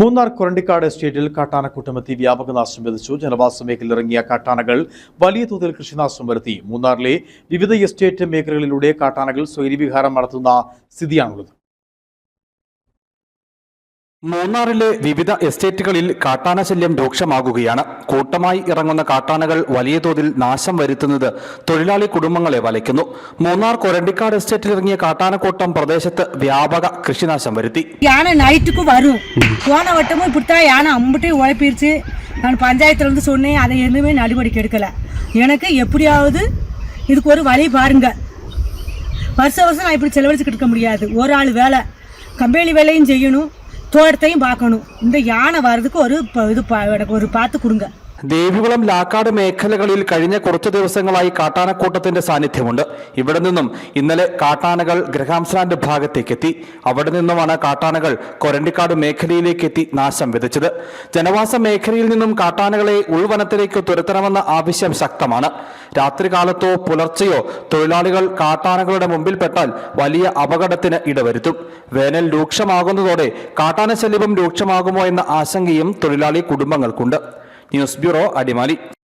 മൂന്നാർ കുറണ്ടിക്കാട് എസ്റ്റേറ്റിൽ കാട്ടാനക്കൂട്ടമെത്തി വ്യാപക നാശം വിതച്ചു. ജനവാസ മേഖലയിൽ ഇറങ്ങിയ കാട്ടാനകൾ വലിയ തോതിൽ കൃഷിനാശം വരുത്തി. മൂന്നാറിലെ വിവിധ എസ്റ്റേറ്റ് മേഖലകളിലൂടെ കാട്ടാനകൾ സ്വൈര്യവിഹാരം നടത്തുന്ന സ്ഥിതിയാണുള്ളത്. മൂന്നാറിലെ വിവിധ എസ്റ്റേറ്റുകളിൽ കാട്ടാനശല്യം രൂക്ഷമാകുകയാണ്. കൂട്ടമായി ഇറങ്ങുന്ന കാട്ടാനകൾ വലിയ തോതിൽ നാശം വരുത്തുന്നത് തൊഴിലാളി കുടുംബങ്ങളെ വലയ്ക്കുന്നു. മൂന്നാർ കൊരണ്ടിക്കാട് എസ്റ്റേറ്റിൽ ഇറങ്ങിയ കാട്ടാനക്കൂട്ടം പ്രദേശത്ത് വ്യാപക കൃഷിനാശം വരുത്തി. വരും. പഞ്ചായത്തിലെ ഒരാൾ വേല. കമ്പനി വേലയും ചെയ്യണു. தோட்டத்தையும் பார்க்கணும். இந்த யானை வர்றதுக்கு ஒரு ப- இது எனக்கு ஒரு பார்த்து கொடுங்க. ദേവികുളം ലാക്കാട് മേഖലകളിൽ കഴിഞ്ഞ കുറച്ചു ദിവസങ്ങളായി കാട്ടാനക്കൂട്ടത്തിന്റെ സാന്നിധ്യമുണ്ട്. ഇവിടെ നിന്നും ഇന്നലെ കാട്ടാനകൾ ഗ്രഹാംസ്ലാൻഡ് ഭാഗത്തേക്ക് എത്തി അവിടെ നിന്നുമാണ് കാട്ടാനകൾ കൊരണ്ടിക്കാട് മേഖലയിലേക്ക് എത്തി നാശം വിതച്ചത്. ജനവാസ മേഖലയിൽ നിന്നും കാട്ടാനകളെ ഉൾവനത്തിലേക്ക് തുരത്തണമെന്ന ആവശ്യം ശക്തമാണ്. രാത്രികാലത്തോ പുലർച്ചെയോ തൊഴിലാളികൾ കാട്ടാനകളുടെ മുമ്പിൽപ്പെട്ടാൽ വലിയ അപകടത്തിന് ഇടവരുത്തും. വേനൽ രൂക്ഷമാകുന്നതോടെ കാട്ടാന ശല്യം രൂക്ഷമാകുമോ എന്ന ആശങ്കയും തൊഴിലാളി കുടുംബങ്ങൾക്കുണ്ട്. News Bureau Adi Malik.